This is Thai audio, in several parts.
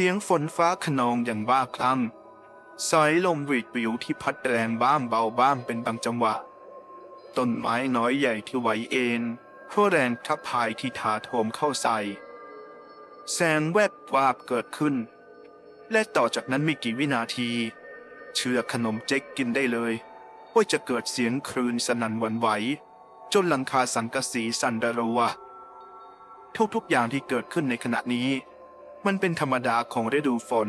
เสียงฝนฟ้าขนองอย่างบ้าคลั่งสายลมหวีดวิวที่พัดแรงบ้างเบาบ้างเป็นบางจังหวะ ต้นไม้น้อยใหญ่ที่ไหวเอ็นเพราะแรงทับพายที่ถาโถมเข้าใส่ แสงแวบวาบเกิดขึ้น และต่อจากนั้นไม่กี่วินาที เชื่อขนมเจ๊กกินได้เลยว่าจะเกิดเสียงคลื่นสนั่นหวั่นไหว จนหลังคาสังกะสีสั่นระวะทุกๆอย่างที่เกิดขึ้นในขณะนี้ มันเป็นธรรมดาของฤดูฝน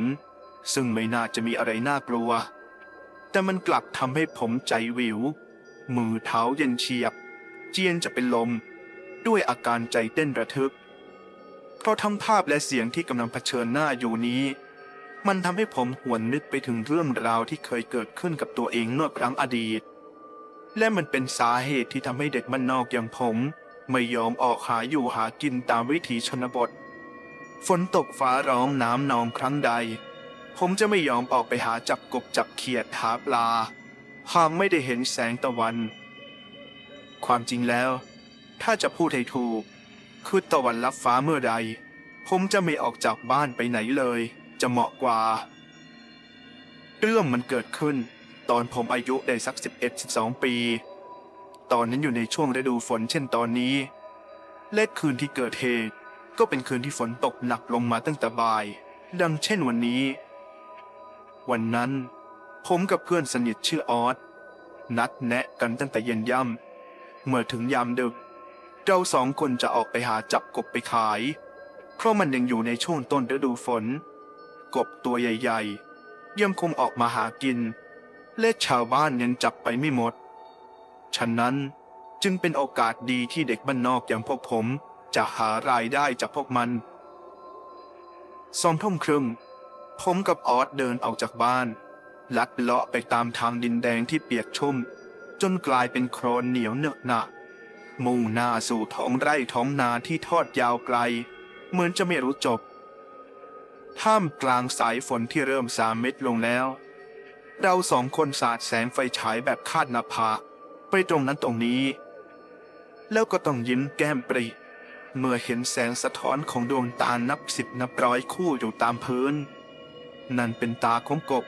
ซึ่งไม่น่าจะมีอะไรน่ากลัว แต่มันกลับทำให้ผมใจวิว มือเท้าเย็นเฉียบ เจียนจะเป็นลม ด้วยอาการใจเต้นระทึก เพราะทั้งภาพและเสียงที่กำลังเผชิญหน้าอยู่นี้ มันทำให้ผมหวนนึกไปถึงเรื่องราวที่เคยเกิดขึ้นกับตัวเองเมื่อครั้งอดีต และมันเป็นสาเหตุที่ทำให้เด็กมันนอกอย่างผม ไม่ยอมออกหาอยู่หากินตามวิถีชนบท ฝนตกฟ้าร้องน้ำนองครั้งใด ผมจะไม่ยอมออกไปหาจับกบจับเขียดหาปลาหากไม่ได้เห็นแสงตะวัน ความจริงแล้ว ถ้าจะพูดให้ถูก คือตะวันลับฟ้าเมื่อใด ผมจะไม่ออกจากบ้านไปไหนเลย จะเหมาะกว่า เรื่องมันเกิดขึ้น ตอนผมอายุได้สัก 11-12 ปี ตอนนั้นอยู่ในช่วงฤดูฝนเช่นตอนนี้และคืนที่เกิดเหตุ ก็เป็นคืนที่ฝนตกหนักลงมาตั้งแต่บ่าย ดังเช่นวันนี้ วันนั้นผมกับเพื่อนสนิทชื่อออสนัดแนะกันตั้งแต่เย็นย่ำเมื่อถึงยามดึก เราสองคนจะออกไปหาจับกบไปขาย เพราะมันยังอยู่ในช่วงต้นฤดูฝน กบตัวใหญ่ๆยังคงออกมาหากิน และชาวบ้านยังจับไปไม่หมด ฉะนั้นจึงเป็นโอกาสดีที่เด็กบ้านนอกอย่างพวกผม จะหารายได้จากพวกมันสองทุ่มครึ่งผมกับออสเดินออกจากบ้าน ลัดเลาะไปตามทางดินแดงที่เปียกชุ่ม จนกลายเป็นโครนเหนียวเหนอะหนะมุ่งหน้าสู่ท้องไร่ท้องนาที่ทอดยาวไกล เหมือนจะไม่รู้จบ ท่ามกลางสายฝนที่เริ่มสามเม็ดลงแล้ว เราสองคนสาดแสงไฟฉายแบบคาดนาผาไปตรงนั้นตรงนี้ แล้วก็ต้องยิ้มแก้มปริ เมื่อเห็นแสงสะท้อนของดวงตานับสิบนับร้อยคู่อยู่ตามพื้น นั่นเป็นตาของกบ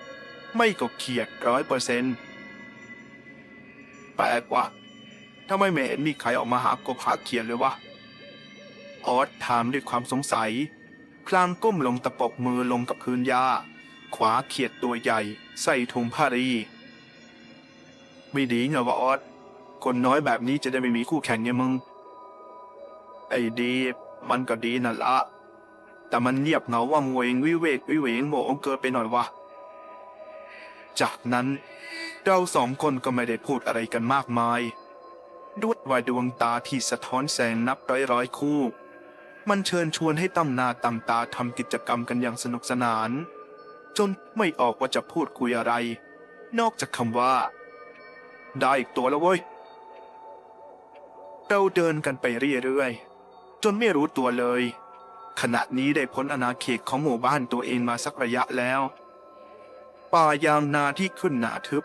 ไม่กบเขียดร้อยเปอร์เซนต์แปลกว่ะทำไมไม่เห็นมีใครออกมาหากบหาเขียดเลยวะออสถามด้วยความสงสัย พลางก้มลงตะปบมือลงกับพื้นหญ้าขวาเขียดตัวใหญ่ ใส่ถุงผ้ารี ไม่ดีเหรอวะออสคนน้อยแบบนี้จะได้ไม่มีคู่แข่งเนี่ยมึง ไอ้ดี มันก็ดีนั่นละ แต่มันเงียบเหงาว่างเวงวิเวกวิเวงโมงเกินไปหน่อยวะ จากนั้นเราสองคนก็ไม่ได้พูดอะไรกันมากมาย ด้วยว่าดวงตาที่สะท้อนแสงนับร้อยร้อยคู่ มันเชิญชวนให้ตั้มหนาตั้มตาทำกิจกรรมกันอย่างสนุกสนาน จนไม่ออกว่าจะพูดคุยอะไร นอกจากคำว่า ได้อีกตัวแล้วเว้ยเราเดินกันไปเรื่อยๆ จนไม่รู้ตัวเลย ขณะนี้ได้พ้นอาณาเขตของหมู่บ้านตัวเองมาสักระยะแล้ว ป่ายางนาที่ขึ้นหนาทึบ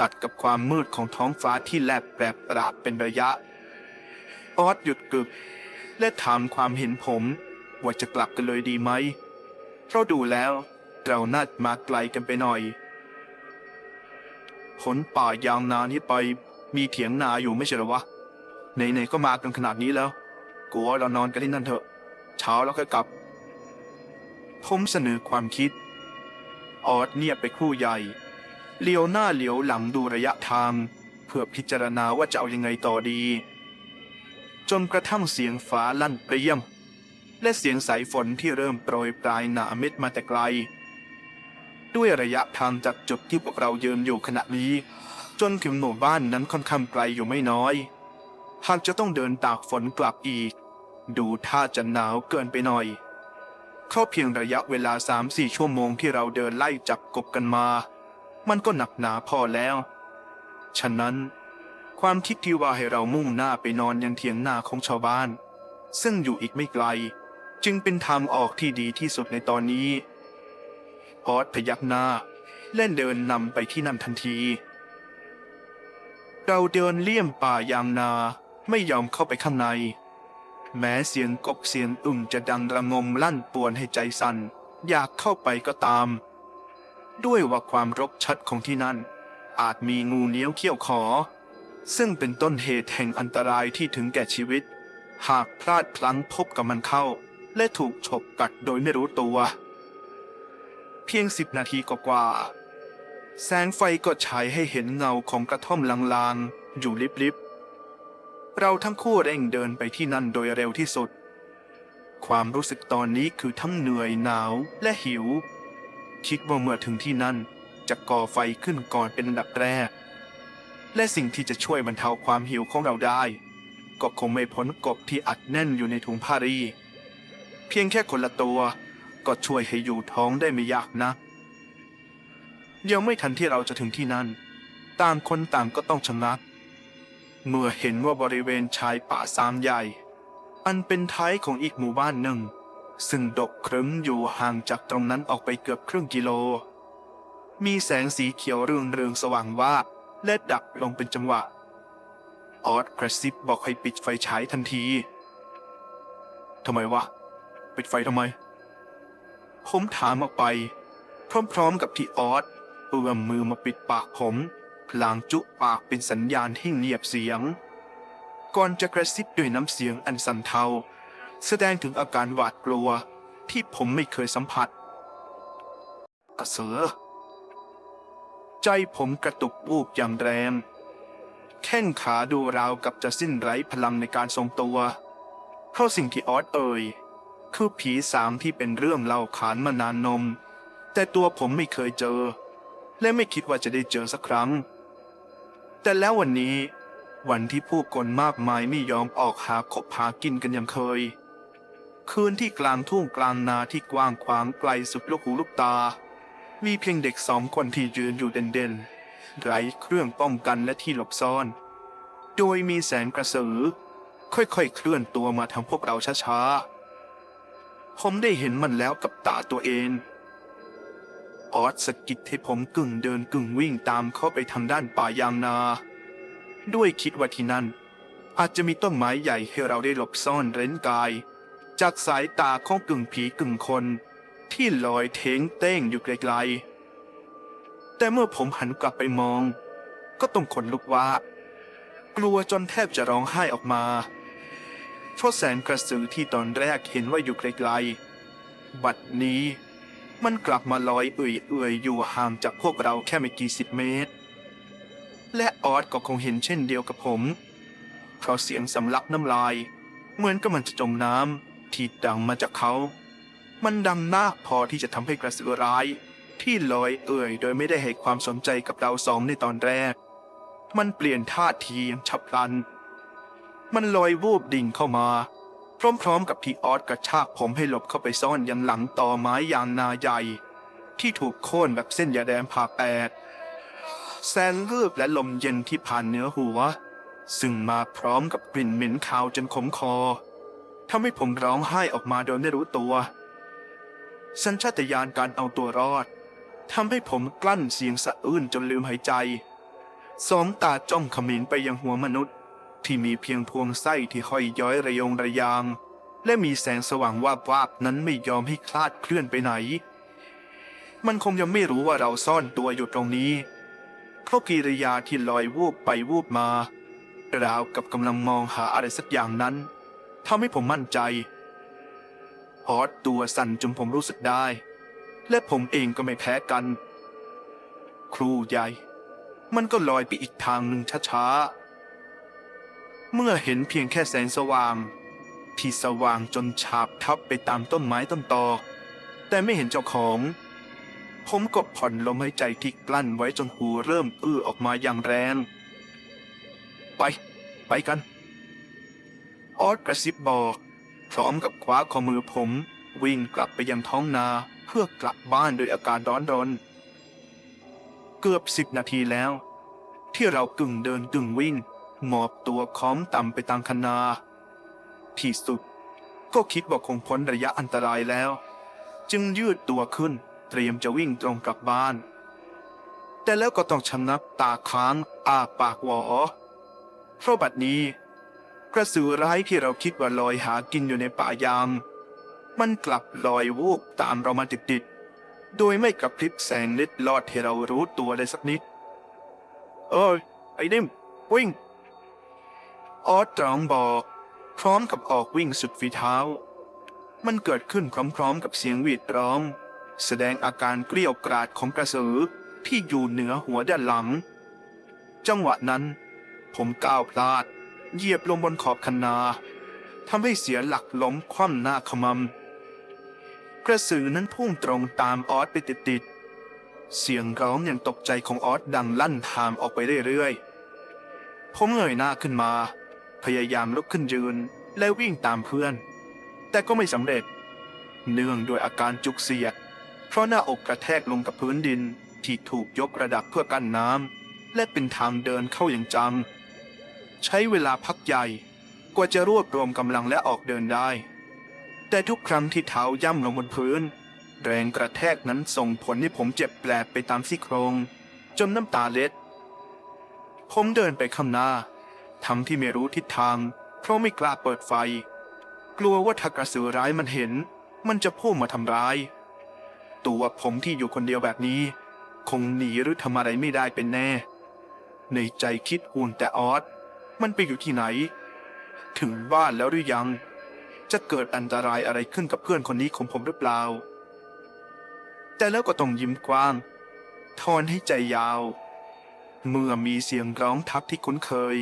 ตัดกับความมืดของท้องฟ้าที่แลบแปรปราบเป็นระยะ ออสหยุดกึก และถามความเห็นผมว่าจะกลับกันเลยดีไหม เพราะดูแล้วเราน่ามาไกลกันไปหน่อยพ้นป่ายางนานี้ไปมีเถียงนาอยู่ไม่ใช่หรอวะไหนๆก็มากันขนาดนี้แล้ว กูว่าเรานอนกันที่นั่นเถอะ เช้าแล้วค่อยกลับ ผมเสนอความคิด ออดเงียบไปคู่ใหญ่เลี้ยวหน้าเลี้ยวหลังดูระยะทาง เพื่อพิจารณาว่าจะเอายังไงต่อดี จนกระทั่งเสียงฟ้าลั่นเปรี้ยงและเสียงสายฝนที่เริ่มโปรยปลายหนาเม็ดมาแต่ไกล ด้วยระยะทางจากจุดที่พวกเรายืนอยู่ขณะนี้ จนถึงหมู่บ้านนั้นค่อนข้างไกลอยู่ไม่น้อยหากจะต้องเดินตากฝนกลับอีก ดูท่าจะหนาวเกินไปหน่อยเข้าเพียงระยะเวลาสามสี่ชั่วโมงที่เราเดินไล่จับกบกันมา มันก็หนักหนาพอแล้ว ฉะนั้น ความคิดที่ว่าให้เรามุ่งหน้าไปนอนยังเถียงนาของชาวบ้าน ซึ่งอยู่อีกไม่ไกล จึงเป็นทางออกที่ดีที่สุดในตอนนี้ออสพยักหน้าเล่นเดินนำไปที่นั่นทันที เราเดินเลี่ยมป่ายางนาไม่ยอมเข้าไปข้างใน แม้เสียงกบเสียงอึ่งจะดังระงมลั่นป่วนให้ใจสั่นอยากเข้าไปก็ตาม ด้วยว่าความรกชัดของที่นั่น อาจมีงูเนี้ยวเขี้ยวขอ ซึ่งเป็นต้นเหตุแห่งอันตรายที่ถึงแก่ชีวิต หากพลาดพลั้งพบกับมันเข้า และถูกฉกกัดโดยไม่รู้ตัว เพียงสิบนาทีกว่าแสงไฟก็ฉายให้เห็นเงาของกระท่อมลางๆ อยู่ลิบๆ เราทั้งคู่เร่งเดินไปที่นั่นโดยเร็วที่สุด ความรู้สึกตอนนี้คือทั้งเหนื่อยหนาวและหิว คิดว่าเมื่อถึงที่นั่นจะก่อไฟขึ้นก่อนเป็นอันดับแรก และสิ่งที่จะช่วยบรรเทาความหิวของเราได้ ก็คงไม่พ้นกบที่อัดแน่นอยู่ในถุงผ้ารี เพียงแค่คนละตัวก็ช่วยให้อยู่ท้องได้ไม่ยากนะยังไม่ทันที่เราจะถึงที่นั่น ต่างคนต่างก็ต้องชะงัก เมื่อเห็นว่าบริเวณชายป่าสามใหญ่ อันเป็นท้ายของอีกหมู่บ้านหนึ่ง ซึ่งดกครึ้มอยู่ห่างจากตรงนั้นออกไปเกือบครึ่งกิโล มีแสงสีเขียวเรืองเรืองสว่างวาบและดับลงเป็นจังหวะ ออสกระซิบบอกให้ปิดไฟฉายทันทีทำไมวะ ปิดไฟทำไม ผมถามออกไป พร้อมๆกับที่ออสเอื้อมมือมาปิดปากผม พลางจุปากเป็นสัญญาณให้เงียบเสียง ก่อนจะกระซิบด้วยน้ำเสียงอันสั่นเทา แสดงถึงอาการหวาดกลัวที่ผมไม่เคยสัมผัส กระเสือ ใจผมกระตุกวูบอย่างแรง แข้งขาดูราวกับจะสิ้นไร้พลังในการทรงตัว เพราะสิ่งที่ออสเอ่ยคือผีสามที่เป็นเรื่องเล่าขานมานานนม แต่ตัวผมไม่เคยเจอ และไม่คิดว่าจะได้เจอสักครั้ง แต่แล้ววันนี้ วันที่ผู้คนมากมายไม่ยอมออกหาคบหากินกันอย่างเคย คืนที่กลางทุ่งกลางนาที่กว้างขวางไกลสุดลูกหูลูกตา มีเพียงเด็กสองคนที่ยืนอยู่เด่นๆไร้เครื่องป้องกันและที่หลบซ่อน โดยมีแสงกระสือ ค่อยๆเคลื่อนตัวมาทางพวกเราช้าๆผมได้เห็นมันแล้วกับตาตัวเอง ออสสะกิดให้ผมกึ่งเดินกึ่งวิ่งตามเข้าไปทางด้านป่ายางนา ด้วยคิดว่าที่นั่น อาจจะมีต้นไม้ใหญ่ให้เราได้หลบซ่อนเร้นกาย จากสายตาของกึ่งผีกึ่งคน ที่ลอยเทงเต้งอยู่ไกลๆ แต่เมื่อผมหันกลับไปมอง ก็ต้องขนลุกว่า กลัวจนแทบจะร้องไห้ออกมาเพราะแสงกระสือที่ตอนแรกเห็นว่าอยู่ไกลๆบัดนี้ มันกลับมาลอยเอื่อยๆอยู่ห่างจากพวกเราแค่ไม่กี่สิบเมตร และออสก็คงเห็นเช่นเดียวกับผม เพราะเสียงสำลักน้ำลาย เหมือนกับมันจะจมน้ำที่ดังมาจากเขา มันดังมากพอที่จะทำให้กระสือร้าย ที่ลอยเอื่อยโดยไม่ได้ให้ความสนใจกับเราสองในตอนแรก มันเปลี่ยนท่าทีอย่างฉับพลัน มันลอยวูบดิ่งเข้ามา พร้อมๆ กับที่ออสกระชากผมให้หลบเข้าไปซ่อนยังหลังต่อไม้ยางนาใหญ่ ที่ถูกโค่นแบบเส้นยาแดงผ่าแปด แสงเลือบและลมเย็นที่ผ่านเนื้อหัว ซึ่งมาพร้อมกับกลิ่นเหม็นคาวจนขมคอทำให้ผมร้องไห้ออกมาโดยไม่รู้ตัว สัญชาตญาณการเอาตัวรอดทำให้ผมกลั้นเสียงสะอื้นจนลืมหายใจ สองตาจ้องขมิ้นไปยังหัวมนุษย์ ที่มีเพียงพวงไส้ที่ห้อยย้อยระยงระยาง และมีแสงสว่างวาบวาบนั้นไม่ยอมให้คลาดเคลื่อนไปไหน มันคงยังไม่รู้ว่าเราซ่อนตัวอยู่ตรงนี้ เพราะกิริยาที่ลอยวูบไปวูบมาราวกับกำลังมองหาอะไรสักอย่างนั้นทำให้ผมมั่นใจออสตัวสั่นจนผมรู้สึกได้ และผมเองก็ไม่แพ้กัน ครูใหญ่ มันก็ลอยไปอีกทางหนึ่งช้าๆ เมื่อเห็นเพียงแค่แสงสว่าง ที่สว่างจนฉาบทับไปตามต้นไม้ต้นตอ แต่ไม่เห็นเจ้าของ ผมก็ผ่อนลมหายใจที่กลั้นไว้จนหูเริ่มอื้อออกมาอย่างแรง ไป ไปกัน ออสกระซิบบอก พร้อมกับคว้าข้อมือผม วิ่งกลับไปยังท้องนาเพื่อกลับบ้านโดยอาการร้อนรน เกือบสิบนาทีแล้ว ที่เรากึ่งเดินกึ่งวิ่ง หมอบตัวค้อมต่ำไปตามคนา ที่สุด ก็คิดว่าคงพ้นระยะอันตรายแล้ว จึงยืดตัวขึ้นเตรียมจะวิ่งตรงกลับบ้าน แต่แล้วก็ต้องชะงักตาค้างอาปากหวอเพราะบัดนี้ กระสือร้ายที่เราคิดว่าลอยหากินอยู่ในป่ายางมันกลับลอยวูบตามเรามาติดๆ โดยไม่กระพริบแสงนิดลอดให้เรารู้ตัวเลยสักนิด เอ้ยไอ้นิ่มวิ่ง ออสตรองบอก พร้อมกับออกวิ่งสุดฝีเท้า มันเกิดขึ้นพร้อมๆกับเสียงหวีดร้อง แสดงอาการเกลี้ยวกราดของกระสือที่อยู่เหนือหัวด้านหลัง จังหวะนั้น ผมก้าวพลาด เหยียบลงบนขอบคันนาทำให้เสียหลักล้มคว่ำหน้าขมำกระสือนั้นพุ่งตรงตามออสไปติดๆ เสียงร้องอย่างตกใจของออสดังลั่นทามออกไปเรื่อยๆ ผมเงยหน้าขึ้นมา พยายามลุกขึ้นยืนและวิ่งตามเพื่อน แต่ก็ไม่สำเร็จ เนื่องด้วยอาการจุกเสียด เพราะหน้าอกกระแทกลงกับพื้นดินที่ถูกยกระดับเพื่อกั้นน้ำและเป็นทางเดินเข้าอย่างจัง ใช้เวลาพักใหญ่กว่าจะรวบรวมกำลังและออกเดินได้ แต่ทุกครั้งที่เท้าย่ำลงบนพื้น แรงกระแทกนั้นส่งผลให้ผมเจ็บแปลบไปตามซี่โครง จนน้ำตาเล็ด ผมเดินไปข้างหน้า ทั้งที่ไม่รู้ทิศทาง เพราะไม่กล้าเปิดไฟ กลัวว่าถ้ากระสือร้ายมันเห็น มันจะพุ่งมาทำร้าย ตัวผมที่อยู่คนเดียวแบบนี้ คงหนีหรือทำอะไรไม่ได้เป็นแน่ ในใจคิดอุ่นแต่ออสมันไปอยู่ที่ไหน ถึงบ้านแล้วหรือยัง จะเกิดอันตรายอะไรขึ้นกับเพื่อนคนนี้ของผมหรือเปล่า แต่แล้วก็ต้องยิ้มกว้างทอนให้ใจยาว เมื่อมีเสียงร้องทักที่คุ้นเคย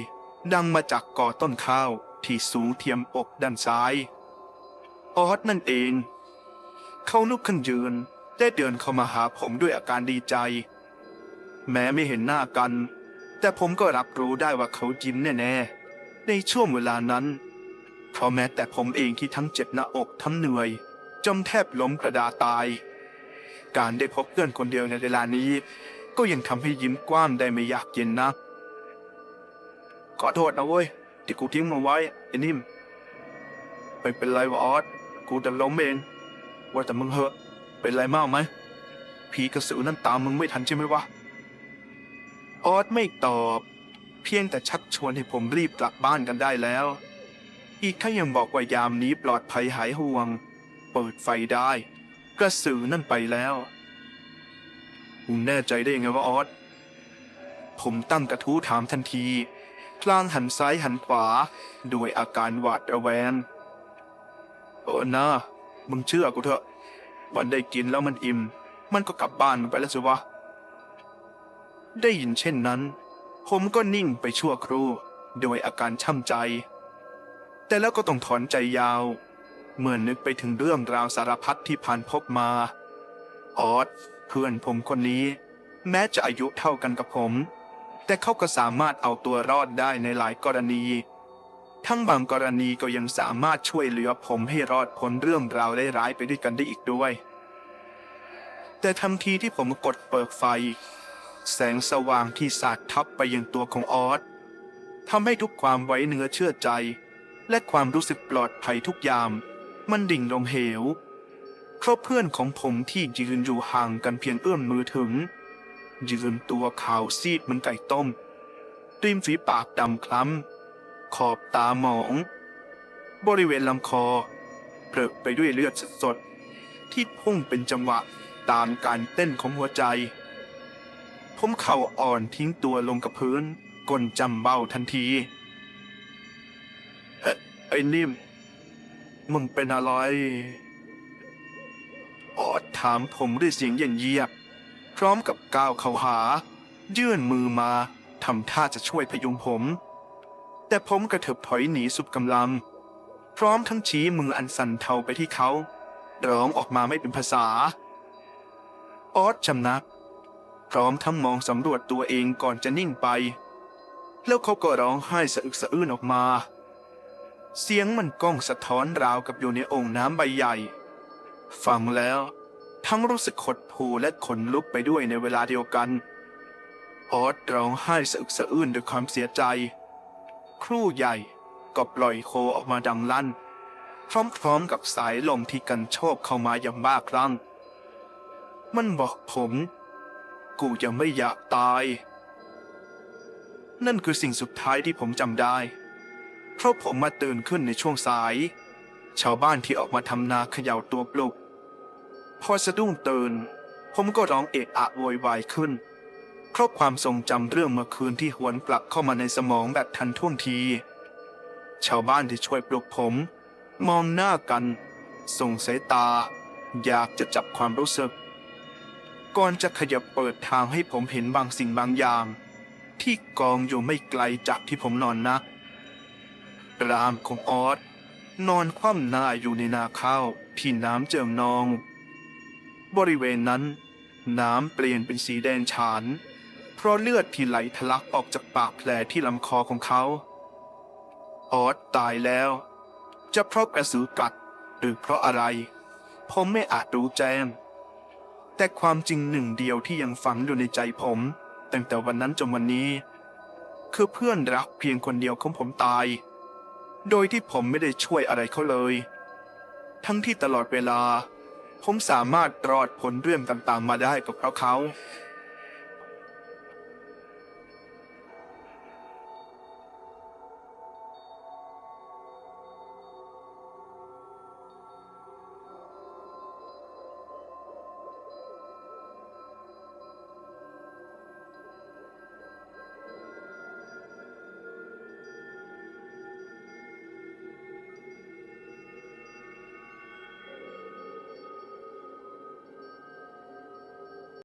ดังมาจากกอต้นข้าวที่สูงเทียมอกด้านซ้าย ออสนั่นเอง เขาลุกขึ้นยืนได้เดินเข้ามาหาผมด้วยอาการดีใจ แม้ไม่เห็นหน้ากัน แต่ผมก็รับรู้ได้ว่าเขายิ้มแน่ๆ ในช่วงเวลานั้น เพราะแม้แต่ผมเองที่ทั้งเจ็บหน้าอกทั้งเหนื่อยจนแทบล้มกระดาตาย การได้พบเพื่อนคนเดียวในเวลานี้ ก็ยังทำให้ยิ้มกว้างได้ไม่ยากเย็นนัก ขอโทษนะเว้ย ที่กูทิ้งมันไว้ไอ้นิ่มไม่เป็นไรวะออสกูจะล้มเอง ว่าแต่มึงเหอะ เป็นไรมากไหมผีกระสือนั่นตามมึงไม่ทันใช่ไหมวะออสไม่ตอบ เพียงแต่ชักชวนให้ผมรีบกลับบ้านกันได้แล้ว อีกทั้งยังบอกว่ายามนี้ปลอดภัยหายห่วง เปิดไฟได้ กระสือนั่นไปแล้วมึงแน่ใจได้ยังไงว่าออสผมตั้งกระทู้ถามทันที พลางหันซ้ายหันขวาด้วยอาการหวาดระแวงเออนะมึงเชื่อกูเถอะ วันได้กินแล้วมันอิ่ม มันก็กลับบ้านมันไปแล้วสิวะ ได้ยินเช่นนั้น ผมก็นิ่งไปชั่วครู่โดยอาการช่ำใจ แต่แล้วก็ต้องถอนใจยาว เมื่อนึกไปถึงเรื่องราวสารพัดที่ผ่านพบมา ออสเพื่อนผมคนนี้ แม้จะอายุเท่ากันกับผม แต่เขาก็สามารถเอาตัวรอดได้ในหลายกรณี ทั้งบางกรณีก็ยังสามารถช่วยเหลือผมให้รอดพ้นเรื่องราวร้ายๆไปด้วยกันได้อีกด้วย แต่ทันทีที่ผมกดเปิดไฟ แสงสว่างที่สาดทับไปยังตัวของออสทำให้ทุกความไว้เนื้อเชื่อใจ และความรู้สึกปลอดภัยทุกยางมันดิ่งลงเหวเพราะเพื่อนของผมที่ยืนอยู่ห่างกันเพียงเอื้อมมือถึง ยืนตัวขาวซีดเหมือนไก่ต้ม ริมฝีปากดำคล้ำ ขอบตาหมอง บริเวณลำคอเปรอะไปด้วยเลือดสดๆที่พุ่งเป็นจังหวะตามการเต้นของหัวใจ ผมเข่าอ่อนทิ้งตัวลงกับพื้นก้นจำเบ้าทันทีเอ๊ะไอ้นิ่ม มึงเป็นอะไรออดถามผมด้วยเสียงเย็นเยียบ พร้อมกับก้าวเข้าหา ยื่นมือมาทำท่าจะช่วยพยุงผม แต่ผมกระเถิบถอยหนีสุดกำลัง พร้อมทั้งชี้มืออันสั่นเทาไปที่เขาร้องออกมาไม่เป็นภาษา ออสจำนัก พร้อมทั้งมองสำรวจตัวเองก่อนจะนิ่งไป แล้วเขาก็ร้องไห้สะอึกสะอื้นออกมา เสียงมันก้องสะท้อนราวกับอยู่ในองค์น้ำใบใหญ่ ฟังแล้ว ทั้งรู้สึกขดหูและขนลุกไปด้วยในเวลาเดียวกันออสร้องไห้สะอึกสะอื้นด้วยความเสียใจ ครู่ใหญ่ก็ปล่อยโคออกมาดังลั่น พร้อมๆกับสายลมที่กันโชกเข้ามาอย่างบ้าคลั่ง มันบอกผม กูยังไม่อยากตาย นั่นคือสิ่งสุดท้ายที่ผมจำได้ เพราะผมมาตื่นขึ้นในช่วงสาย ชาวบ้านที่ออกมาทำนาเขย่าตัวปลุก พอสะดุ้งตื่น ผมก็ร้องเอะอะโวยวายขึ้นครบความทรงจำเรื่องเมื่อคืนที่หวนกลับเข้ามาในสมองแบบทันท่วงที ชาวบ้านที่ช่วยปลุกผม มองหน้ากัน ส่งสายตา อยากจะจับความรู้สึก ก่อนจะขยับเปิดทางให้ผมเห็นบางสิ่งบางอย่าง ที่กองอยู่ไม่ไกลจากที่ผมนอนนักรามของออสนอนคว่ำหน้าอยู่ในนาข้าวที่น้ำเจิ่งนอง บริเวณนั้น น้ำเปลี่ยนเป็นสีแดงฉาน เพราะเลือดที่ไหลทะลักออกจากปากแผลที่ลำคอของเขา ออสตายแล้ว จะเพราะกระสือกัดหรือเพราะอะไร ผมไม่อาจรู้แจ้ง แต่ความจริงหนึ่งเดียวที่ยังฝังอยู่ในใจผมตั้งแต่วันนั้นจนวันนี้ คือเพื่อนรักเพียงคนเดียวของผมตาย โดยที่ผมไม่ได้ช่วยอะไรเขาเลย ทั้งที่ตลอดเวลา ผมสามารถรอดพ้นเรื่องต่างๆมาได้กับเพราะเขา